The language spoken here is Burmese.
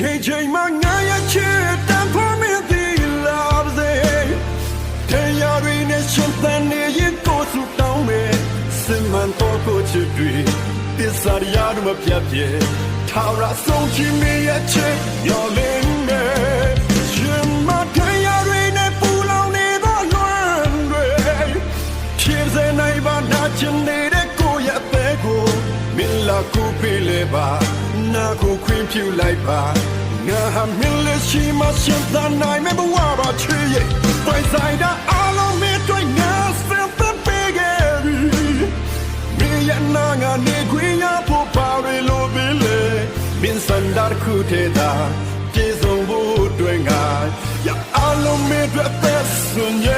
ချိန်ချိန်မှာငါရဲ့ချစ်တန်ဖို့မင်းဒီလာစေတရားရင်းနဲ့ရှင်သန်နေရင်ကိုစုတောင်းမယ်စင်မန်တော့ကိုချစ်တွေတစ္ဆာရရမပြတ်ပြဲထာဝရဆုံးချင်မရဲ့ချစ်ရောလင်းမယ်ရှင်မတရားရင်းနဲ့ပူလောင်နေသောလွမ်းတွေဖြစ်စေနိုင်ပါနာချင်နေတဲ့ကိုယ့်ရဲ့အသေးကိုမင်းလာကိုပေးလေပါနာကိုခွင့် ပြုလိုက်ပါငါဟာမင်းလက်ရှိမှရှင်သန်နိုင်မယ့်ဘဝပါချစ်ရဲ့ပိုင်ဆိုင်တာအလုံးမင်းတွေ့ငါစံသပေးခဲ့ပြီမင်းရဲ့နာငါနေခွင့်ရဖို့ပါရလို့ပြီလေမင်းစံတာခုထဲသာကျေဆုံးဖို့အတွက်ငါရအလုံးမင်းအတွက်သက်စွန်ရဲ့ချိန်ချိန်မှင